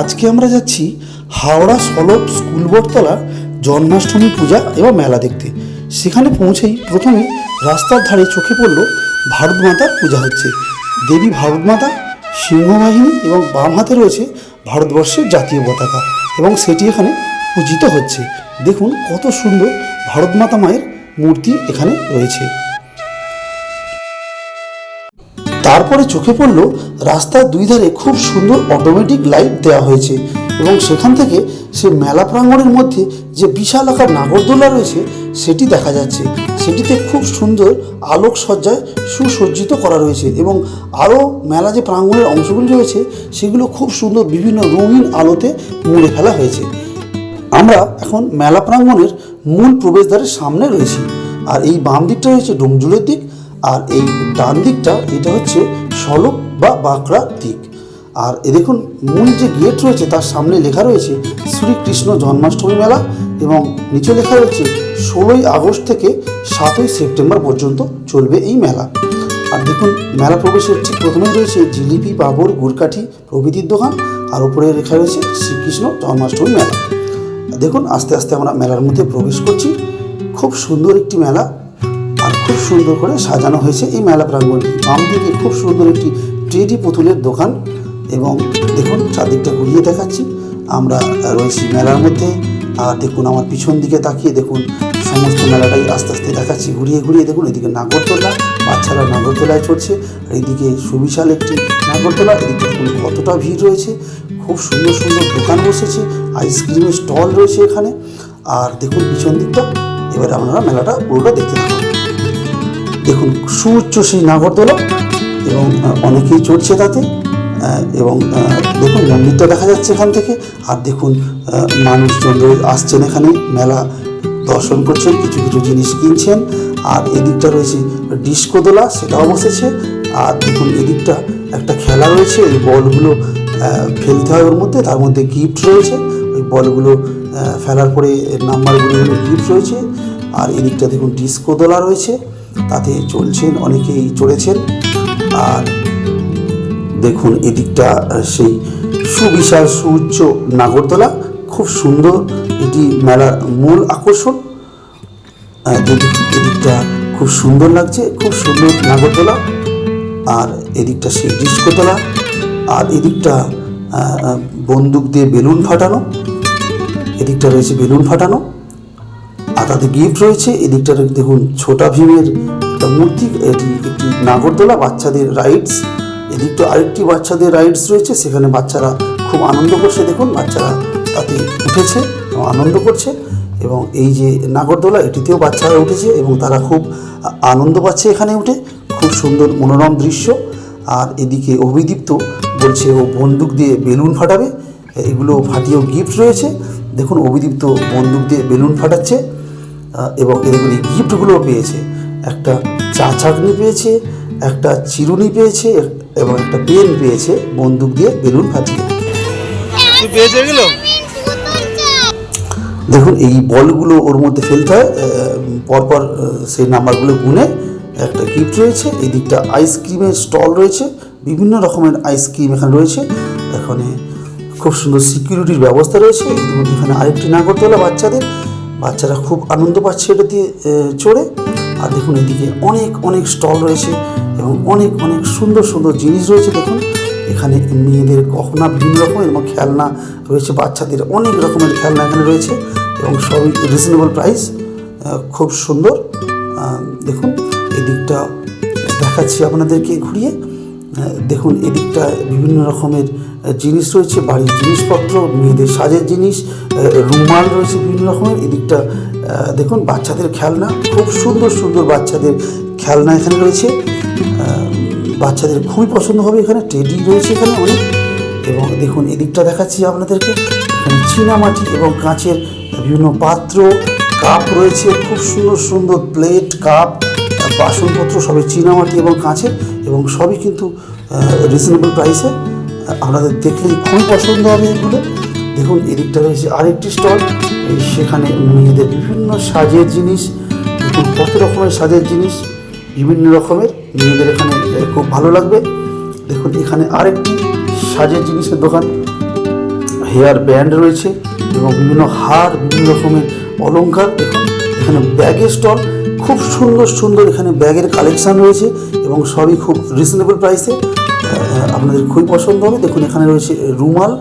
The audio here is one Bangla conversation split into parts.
আজকে আমরা যাচ্ছি হাওড়া সলভ স্কুল বোর্ডতলা জন্মাষ্টমী পূজা এবং মেলা দেখতে। সেখানে পৌঁছেই প্রথমে রাস্তার ধারে চোখে পড়ল ভারত মাতার পূজা হচ্ছে। দেবী ভারত মাতা, সিংহবাহিনী এবং বাম হাতে রয়েছে ভারতবর্ষের জাতীয় পতাকা এবং সেটি এখানে পূজিত হচ্ছে। দেখুন কত সুন্দর ভারত মাতা মায়ের মূর্তি এখানে রয়েছে। তারপরে চোখে পড়ল রাস্তার দুই ধারে খুব সুন্দর অটোমেটিক লাইট দেওয়া হয়েছে এবং সেখান থেকে সে মেলা প্রাঙ্গণের মধ্যে যে বিশাল আকার নাগরদোলা রয়েছে, সেটি দেখা যাচ্ছে। সেটিতে খুব সুন্দর আলোক সজ্জায় সুসজ্জিত করা রয়েছে এবং আরও মেলা যে প্রাঙ্গণের অংশগুলি রয়েছে, সেগুলো খুব সুন্দর বিভিন্ন রঙিন আলোতে মুড়ে ফেলা হয়েছে। আমরা এখন মেলা প্রাঙ্গণের মূল প্রবেশদ্বারের সামনে রয়েছি। আর এই বাম দিকটা রয়েছে ডোমজুড়ের দিক আর এই ডান দিকটা এটা হচ্ছে সলক বা বাঁকড়ার দিক। আর এ দেখুন, মূল যে গেট রয়েছে তার সামনে লেখা রয়েছে শ্রীকৃষ্ণ জন্মাষ্টমী মেলা এবং নিচে লেখা রয়েছে ষোলোই আগস্ট থেকে সাতই সেপ্টেম্বর পর্যন্ত চলবে এই মেলা। আর দেখুন, মেলা প্রবেশের ঠিক প্রথমেই রয়েছে জিলিপি পাঁপড় গুড়কাঠি প্রভৃতির দোকান আর উপরে লেখা রয়েছে শ্রীকৃষ্ণ জন্মাষ্টমী মেলা। দেখুন, আস্তে আস্তে আমরা মেলার মধ্যে প্রবেশ করছি। খুব সুন্দর একটি মেলা আর খুব সুন্দর করে সাজানো হয়েছে এই মেলা প্রাঙ্গণটি। বাম দিকে খুব সুন্দর একটি টেডি পুতুলের দোকান এবং দেখুন চারদিকটা ঘুরিয়ে দেখাচ্ছি। আমরা রয়েছি মেলার মধ্যে। আর দেখুন আমার পিছন দিকে তাকিয়ে দেখুন সমস্ত মেলাটাই আস্তে আস্তে দেখাচ্ছি। ঘুরিয়ে ঘুরিয়ে দেখুন এদিকে নাগরদোলা বাচ্চারা নাগরদোলায় চড়ছে। আর এদিকে সুবিশাল একটি নাগরদোলা এদিকে দেখুন কতটা ভিড় রয়েছে। খুব সুন্দর সুন্দর দোকান বসেছে, আইসক্রিমের স্টল রয়েছে এখানে। আর দেখুন পিছন দিকটা, এবারে আপনারা মেলাটা পুরোটা দেখতে থাকুন। দেখুন, সুউচ্চ সেই নাগরদোলা এবং অনেকেই চড়ছে তাতে এবং দেখুন, মন্দিরটা দেখা যাচ্ছে এখান থেকে। আর দেখুন মানুষজন আসছেন এখানে, মেলা দর্শন করছেন, কিছু কিছু জিনিস কিনছেন। আর এদিকটা রয়েছে ডিস্কো দোলা, সেটাও বসেছে। আর দেখুন, এদিকটা একটা খেলা রয়েছে, এই বলগুলো ফেলতে হয় ওর মধ্যে, তার মধ্যে গিফট রয়েছে। ওই বলগুলো ফেলার পরে নাম্বারগুলো গিফট রয়েছে। আর এদিকটা দেখুন, ডিস্কো দোলা রয়েছে। তাতে চলছেন, অনেকেই চড়েছেন। আর দেখুন, এদিকটা সেই সুবিশাল সুউচ্চ নাগরদোলা, খুব সুন্দর। এটি মেলার মূল আকর্ষণ। এদিকটা খুব সুন্দর লাগছে, খুব সুন্দর নাগরদোলা। আর এদিকটা সেই ডিস্কোতলা। আর এদিকটা বন্দুক দিয়ে বেলুন ফাটানো। এদিকটা রয়েছে বেলুন ফাটানো। তাতে গিফট রয়েছে। এদিকটা দেখুন, ছোটা ভীমের একটা মূর্তি, এটি একটি নাগরদোলা, বাচ্চাদের রাইডস এদিকটা আরেকটি বাচ্চাদের রাইডস রয়েছে, সেখানে বাচ্চারা খুব আনন্দ করছে। দেখুন, বাচ্চারা তাতে উঠেছে এবং আনন্দ করছে। এবং এই যে নাগরদোলা, এটিতেও বাচ্চারা উঠেছে এবং তারা খুব আনন্দ পাচ্ছে এখানে উঠে। খুব সুন্দর মনোরম দৃশ্য। আর এদিকে অভিদীপ্ত বলছে, ও বন্দুক দিয়ে বেলুন ফাটাবে। এগুলো ফাটিয়েও গিফট রয়েছে। দেখুন, অভিদীপ্ত বন্দুক দিয়ে বেলুন ফাটাচ্ছে। এবং এরকম এই গিফটগুলোও পেয়েছে। একটা চা চাটনি পেয়েছে একটা চিরুনি পেয়েছে এবং একটা পেন পেয়েছে বন্দুক দিয়ে বেলুন ফাটিয়ে দেখুন এই বলগুলো ওর মধ্যে ফেলতে হয় পরপর সেই নাম্বারগুলো গুনে একটা গিফট রয়েছে এই দিকটা আইসক্রিমের স্টল রয়েছে বিভিন্ন রকমের আইসক্রিম এখানে রয়েছে। এখানে খুব সুন্দর সিকিউরিটির ব্যবস্থা রয়েছে এখানে আরেকটি নাগরদোলা বাচ্চাদের বাচ্চারা খুব আনন্দ পাচ্ছে এটা দিয়ে চড়ে। আর দেখুন এদিকে অনেক অনেক স্টল রয়েছে এবং অনেক অনেক সুন্দর সুন্দর জিনিস রয়েছে দেখুন। এখানে মেয়েদের গহনা বিভিন্ন রকমের এবং খেলনা রয়েছে, বাচ্চাদের অনেক রকমের খেলনা এখানে রয়েছে এবং সবই রিজনেবল প্রাইস খুব সুন্দর। দেখুন এদিকটা দেখাচ্ছি আপনাদেরকে ঘুরিয়ে। দেখুন এদিকটা বিভিন্ন রকমের জিনিস রয়েছে, বাড়ির জিনিসপত্র, মেয়েদের সাজের জিনিস রুমাল রয়েছে বিভিন্ন রকমের, এদিকটা দেখুন, বাচ্চাদের খেলনা, খুব সুন্দর সুন্দর বাচ্চাদের খেলনা এখানে রয়েছে। বাচ্চাদের খুবই পছন্দ হবে এখানে, টেডি রয়েছে এখানে অনেক। এবং দেখুন, এদিকটা দেখাচ্ছি আপনাদেরকে চীনামাটি এবং কাঁচের বিভিন্ন পাত্র, কাপ রয়েছে, খুব সুন্দর সুন্দর প্লেট, কাপ, বাসনপত্র, সবই চীনামাটি এবং কাঁচের, এবং সবই কিন্তু রিজনেবল প্রাইসে আপনাদের দেখলেই খুবই পছন্দ হবে এগুলো। দেখুন এদিকটা রয়েছে আরেকটি স্টল। সেখানে মেয়েদের বিভিন্ন সাজের জিনিস দেখুন কত রকমের সাজের জিনিস, বিভিন্ন রকমের। মেয়েদের এখানে খুব ভালো লাগবে। দেখুন, এখানে আরেকটি সাজের জিনিসের দোকান। হেয়ার ব্যান্ড রয়েছে এবং বিভিন্ন হার, বিভিন্ন রকমের দেখুন, এখানে ব্যাগের স্টল। খুব সুন্দর সুন্দর এখানে ব্যাগের কালেকশন রয়েছে এবং সবই খুব রিজনেবল প্রাইসে আপনাদের খুবই পছন্দ হবে। দেখুন, এখানে রয়েছে রুমাল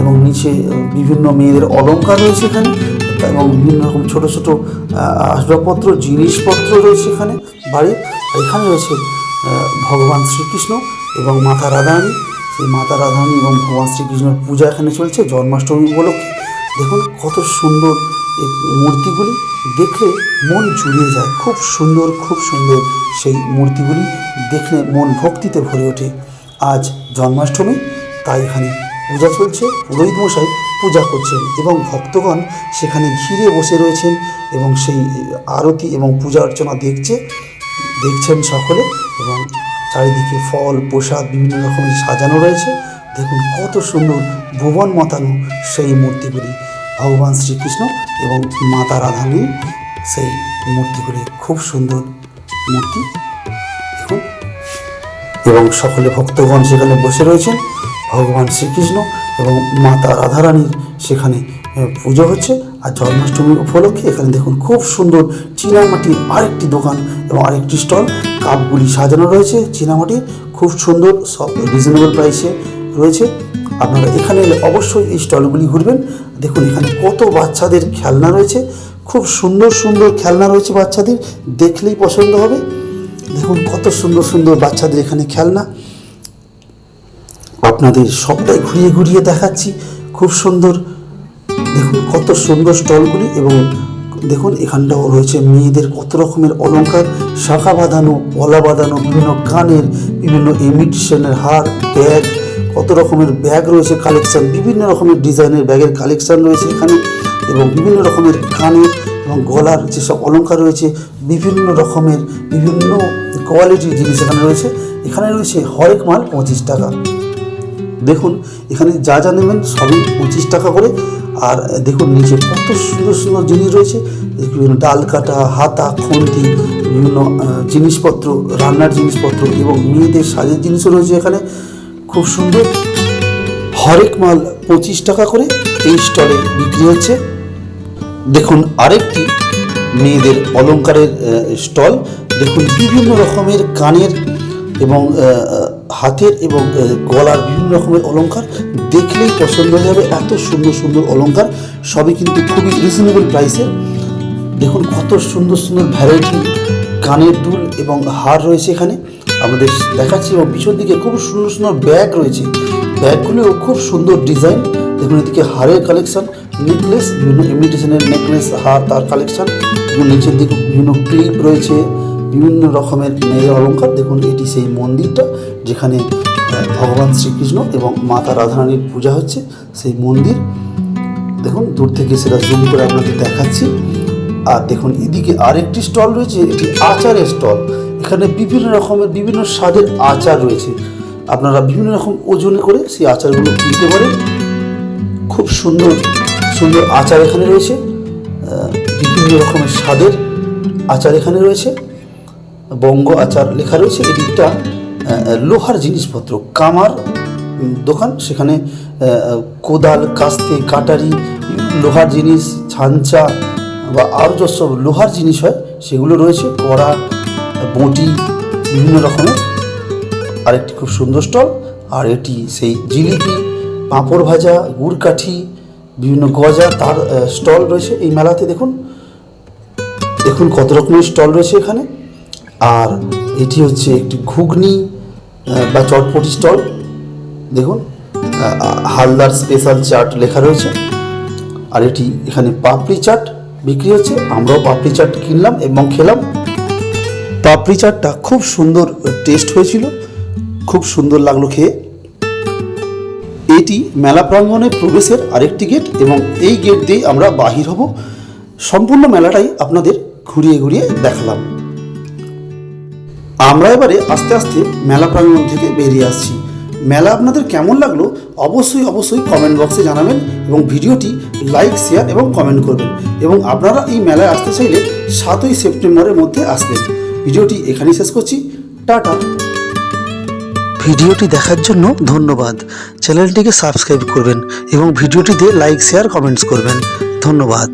এবং নিচে বিভিন্ন মেয়েদের অলংকার রয়েছে এখানে, এবং বিভিন্ন রকম ছোট ছোট আসবাবপত্র, জিনিসপত্র রয়েছে এখানে বাড়ির এখানে রয়েছে ভগবান শ্রীকৃষ্ণ এবং মাতা রাধারানী। সেই মাতা রাধারানী এবং ভগবান শ্রীকৃষ্ণের পূজা এখানে চলছে জন্মাষ্টমী উপলক্ষে। দেখুন কত সুন্দর এই মূর্তিগুলি, দেখলে মন জুড়িয়ে যায়। খুব সুন্দর খুব সুন্দর সেই মূর্তিগুলি, দেখলে মন ভক্তিতে ভরে ওঠে। আজ জন্মাষ্টমী, তাই এখানে পূজা চলছে, পুরোহিত মশাই পূজা করছেন এবং ভক্তগণ সেখানে ঘিরে বসে রয়েছেন এবং সেই আরতি এবং পূজা অর্চনা দেখছে, দেখছেন সকলে এবং চারিদিকে ফল, প্রসাদ, বিভিন্ন রকমের সাজানো রয়েছে। দেখুন কত সুন্দর ভুবন মাতানো সেই মূর্তিগুলি। ভগবান শ্রীকৃষ্ণ এবং মাতা রাধানীর সেই মূর্তিগুলি, খুব সুন্দর মূর্তি। দেখুন। এবং সকলে ভক্তগণ সেখানে বসে রয়েছেন। ভগবান শ্রীকৃষ্ণ এবং মাতা রাধারানীর সেখানে পুজো হচ্ছে। আর জন্মাষ্টমীর উপলক্ষে এখানে দেখুন খুব সুন্দর চীনামাটির আরেকটি দোকান এবং আরেকটি স্টল। কাপগুলি সাজানো রয়েছে চীনামাটির। খুব সুন্দর, সব রিজনেবল প্রাইসে রয়েছে। আপনারা এখানে এলে অবশ্যই এই স্টলগুলি ঘুরবেন। দেখুন এখানে কত বাচ্চাদের খেলনা রয়েছে। খুব সুন্দর সুন্দর খেলনা রয়েছে বাচ্চাদের। দেখলেই পছন্দ হবে। দেখুন কত সুন্দর সুন্দর বাচ্চাদের এখানে খেলনা। আপনাদের সবটাই ঘুরিয়ে ঘুরিয়ে দেখাচ্ছি। খুব সুন্দর। দেখুন, কত সুন্দর স্টলগুলি এবং দেখুন, এখানটাও রয়েছে মেয়েদের কত রকমের অলঙ্কার শাখা বাঁধানো, পলা বাঁধানো, বিভিন্ন কানের বিভিন্ন ইমিটেশনের হার ব্যাগ কত রকমের ব্যাগ রয়েছে কালেকশান বিভিন্ন রকমের ডিজাইনের ব্যাগের কালেকশান রয়েছে এখানে এবং বিভিন্ন রকমের কানের এবং গলার যেসব অলঙ্কার রয়েছে, বিভিন্ন রকমের, বিভিন্ন কোয়ালিটির জিনিস এখানে রয়েছে। এখানে রয়েছে হরেক মাল পঁচিশ টাকা। দেখুন, এখানে যা যা নেবেন সবই পঁচিশ টাকা করে। আর দেখুন, নিচে কত সুন্দর সুন্দর জিনিস রয়েছে। বিভিন্ন ডাল কাটা, হাতা, খুন্তি, বিভিন্ন জিনিসপত্র, রান্নার জিনিসপত্র এবং মেয়েদের সাজের জিনিসও রয়েছে এখানে। খুব সুন্দর। হরেক মাল পঁচিশ টাকা করে এই স্টলে বিক্রি হচ্ছে। দেখুন, আরেকটি মেয়েদের অলংকারের স্টল। দেখুন, বিভিন্ন রকমের কানের এবং হাতের এবং গলার বিভিন্ন রকমের অলংকার দেখলেই পছন্দ হয়ে যাবে। এত সুন্দর সুন্দর অলংকার, সবই কিন্তু খুবই রিজনেবল প্রাইসে দেখুন কত সুন্দর সুন্দর ভ্যারাইটি কানের দুল এবং হার রয়েছে এখানে। আমাদের দেখাচ্ছি এবং পিছন দিকে খুব সুন্দর সুন্দর ব্যাগ রয়েছে। ব্যাগগুলোও খুব সুন্দর ডিজাইন দেখুন এদিকে হারের কালেকশন নেকলেস বিভিন্ন ইমিটেশনের নেকলেস হার, তার কালেকশন এবং নিচের দিকে বিভিন্ন ক্লিপ রয়েছে। বিভিন্ন রকমের মেয়ের অলঙ্কার দেখুন, এটি সেই মন্দিরটা যেখানে ভগবান শ্রীকৃষ্ণ এবং মাতা রাধারানীর পূজা হচ্ছে। সেই মন্দির, দেখুন, দূর থেকে সেটা জুম করে আপনাদের দেখাচ্ছি। আর দেখুন, এদিকে আরেকটি স্টল রয়েছে, এটি আচারের স্টল। এখানে বিভিন্ন রকমের, বিভিন্ন স্বাদের আচার রয়েছে। আপনারা বিভিন্ন রকম ওজনে করে সেই আচারগুলো কিনতে পারেন। খুব সুন্দর সুন্দর আচার এখানে রয়েছে। বিভিন্ন রকমের স্বাদের আচার এখানে রয়েছে। বঙ্গ আচার লেখা রয়েছে। এদিকটা আহ, লোহার জিনিসপত্র কামার দোকান। সেখানে কোদাল কাস্তে কাটারি লোহার জিনিস ছাঞ্চা বা আরও সব লোহার জিনিস হয় সেগুলো রয়েছে। কড়া বঁটি বিভিন্ন রকমের। আরেকটি খুব সুন্দর স্টল। আর এটি সেই জিলিপি পাঁপড় ভাজা গুড় কাঠি বিভিন্ন গজা তার স্টল রয়েছে। এই মেলাতে দেখুন দেখুন কত রকমের স্টল রয়েছে এখানে। আর এটি হচ্ছে একটি ঘুগনি বা চটপটি স্টল। দেখুন হালদার স্পেশাল চাট লেখা রয়েছে। আর এটি এখানে পাপড়ি চাট বিক্রি হচ্ছে। আমরাও পাপড়ি চাট কিনলাম এবং খেলাম। পাপড়ি চাটটা খুব সুন্দর টেস্ট হয়েছিল। খুব সুন্দর লাগল খেয়ে। এটি মেলা প্রাঙ্গণে প্রবেশের আরেকটি গেট এবং এই গেট দিয়ে আমরা বাহির হব। সম্পূর্ণ মেলাটাই আপনাদের ঘুরিয়ে ঘুরিয়ে দেখালাম। আমরা এবারে আস্তে আস্তে মেলা প্রাঙ্গণ থেকে বেরিয়ে আসছি। মেলা আপনাদের কেমন লাগল অবশ্যই অবশ্যই কমেন্ট বক্সে জানাবেন এবং ভিডিওটি লাইক শেয়ার এবং কমেন্ট করবেন। এবং আপনারা এই মেলায় আসতে চাইলে সাতই সেপ্টেম্বরের মধ্যে আসবেন। ভিডিওটি এখানেই শেষ করছি। টাটা। ভিডিওটি দেখার জন্য ধন্যবাদ। চ্যানেলটিকে সাবস্ক্রাইব করবেন এবং ভিডিওটিতে লাইক শেয়ার কমেন্টস করবেন। ধন্যবাদ।